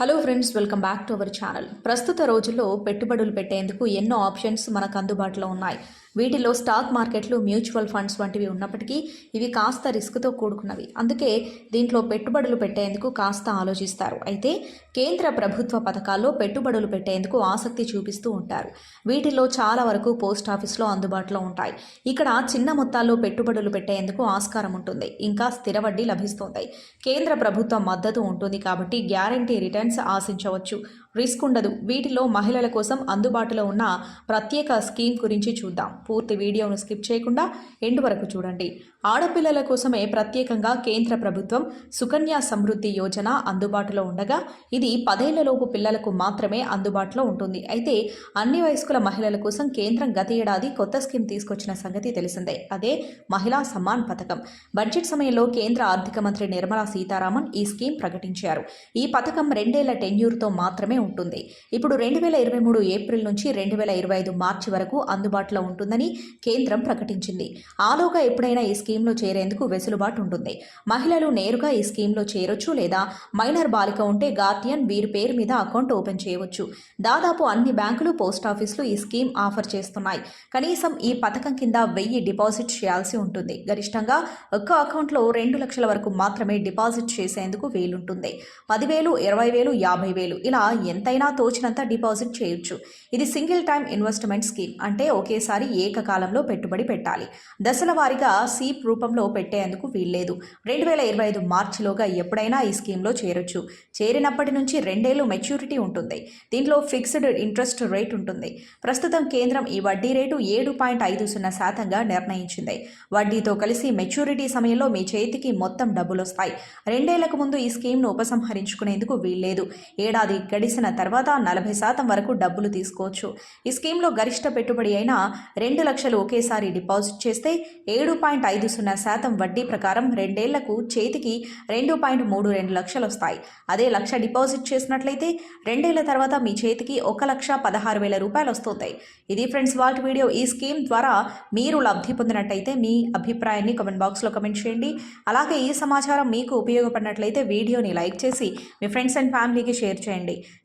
Hello friends welcome back to our channel ప్రస్తుత రోజుల్లో పెట్టుబడులు పెట్టేందుకు ఎన్నో ఆప్షన్స్ మనకు అందుబాటులో ఉన్నాయి. వీటిలో స్టాక్ మార్కెట్లు మ్యూచువల్ ఫండ్స్ వంటివి ఉన్నప్పటికీ ఇవి కాస్త రిస్క్తో కూడుకున్నవి. అందుకే దీంట్లో పెట్టుబడులు పెట్టేందుకు కాస్త ఆలోచిస్తారు. అయితే కేంద్ర ప్రభుత్వ పథకాల్లో పెట్టుబడులు పెట్టేందుకు ఆసక్తి చూపిస్తూ ఉంటారు. వీటిలో చాలా వరకు పోస్ట్ ఆఫీస్లో అందుబాటులో ఉంటాయి. ఇక్కడ చిన్న మొత్తాల్లో పెట్టుబడులు పెట్టేందుకు ఆస్కారం ఉంటుంది. ఇంకా స్థిర వడ్డీ లభిస్తుంది. కేంద్ర ప్రభుత్వం మద్దతు ఉంటుంది కాబట్టి గ్యారంటీ రిటర్న్స్ ఆశించవచ్చు. రిస్క్ ఉండదు. వీటిలో మహిళల కోసం అందుబాటులో ఉన్న ప్రత్యేక స్కీమ్ గురించి చూద్దాం. పూర్తి వీడియోను స్కిప్ చేయకుండా ఎండు వరకు చూడండి. ఆడపిల్లల కోసమే ప్రత్యేకంగా కేంద్ర ప్రభుత్వం సుకన్య సమృద్ధి యోజన అందుబాటులో ఉండగా ఇది పదేళ్ళలోపు పిల్లలకు మాత్రమే అందుబాటులో ఉంటుంది. అయితే అన్ని వయస్కుల మహిళల కోసం కేంద్రం గత ఏడాది కొత్త స్కీమ్ తీసుకొచ్చిన సంగతి తెలిసిందే. అదే మహిళా సమ్మాన్ పథకం. బడ్జెట్ సమయంలో కేంద్ర ఆర్థిక మంత్రి నిర్మలా సీతారామన్ ఈ స్కీమ్ ప్రకటించారు. ఈ పథకం రెండేళ్ళ టెన్యూర్తో మాత్రమే ఉంటుంది. ఇప్పుడు రెండు వేల ఇరవై మూడు ఏప్రిల్ నుంచి రెండు వేల ఇరవై ఐదు మార్చి వరకు అందుబాటులో ఉంటుందని కేంద్రం ప్రకటించింది. ఆలోగా ఎప్పుడైనా ఈ స్కీమ్లో చేరేందుకు వెసులుబాటు ఉంటుంది. మహిళలు నేరుగా ఈ స్కీమ్లో చేరొచ్చు లేదా మైనర్ బాలిక ఉంటే గార్డియన్ వీరి పేరు మీద అకౌంట్ ఓపెన్ చేయవచ్చు. దాదాపు అన్ని బ్యాంకులు పోస్ట్ ఆఫీసులు ఈ స్కీమ్ ఆఫర్ చేస్తున్నాయి. కనీసం ఈ పథకం కింద వెయ్యి డిపాజిట్ చేయాల్సి ఉంటుంది. గరిష్టంగా ఒక్క అకౌంట్లో రెండు లక్షల వరకు మాత్రమే డిపాజిట్ చేసేందుకు వీలుంటుంది. పదివేలు ఇరవై వేలు యాభై వేలు ఇలా ఎంతైనా తోచినంత డిపాజిట్ చేయొచ్చు. ఇది సింగిల్ టైం ఇన్వెస్ట్మెంట్ స్కీమ్. అంటే ఒకేసారి ఏకకాలంలో పెట్టుబడి పెట్టాలి. దశల వారీగా సీప్ రూపంలో పెట్టేందుకు వీల్లేదు. రెండు వేల ఇరవై ఐదు మార్చిలోగా ఎప్పుడైనా ఈ స్కీమ్లో చేరొచ్చు. చేరినప్పటి నుంచి రెండేళ్ళు మెచ్యూరిటీ ఉంటుంది. దీంట్లో ఫిక్స్డ్ ఇంట్రెస్ట్ రేట్ ఉంటుంది. ప్రస్తుతం కేంద్రం ఈ వడ్డీ రేటు ఏడు పాయింట్ ఐదు సున్నా శాతంగా నిర్ణయించింది. వడ్డీతో కలిసి మెచ్యూరిటీ సమయంలో మీ చేతికి మొత్తం డబ్బులు వస్తాయి రెండేళ్ళకు ముందు ఈ స్కీమ్ను ఉపసంహరించుకునేందుకు వీల్లేదు. ఏడాది గడిచిన తర్వాత నలభై శాతం వరకు డబ్బులు తీసుకోవచ్చు. ఈ స్కీమ్లో గరిష్ట పెట్టుబడి అయిన రెండు లక్షలు ఒకేసారి డిపాజిట్ చేస్తే ఏడు పాయింట్ ఐదు సున్నా శాతం వడ్డీ ప్రకారం రెండేళ్ళకు చేతికి రెండు పాయింట్ మూడు రెండు లక్షలు వస్తాయి. అదే లక్ష డిపాజిట్ చేసినట్లయితే రెండేళ్ళ తర్వాత మీ చేతికి ఒక లక్ష పదహారు వేల రూపాయలు వస్తుంది. ఇది ఫ్రెండ్స్ వాల్ట్ వీడియో. ఈ స్కీమ్ ద్వారా మీరు లబ్ధి పొందినట్టయితే మీ అభిప్రాయాన్ని కమెంట్ బాక్స్లో కమెంట్ చేయండి. అలాగే ఈ సమాచారం మీకు ఉపయోగపడినట్లయితే వీడియోని లైక్ చేసి మీ ఫ్రెండ్స్ అండ్ ఫ్యామిలీకి షేర్ చేయండి.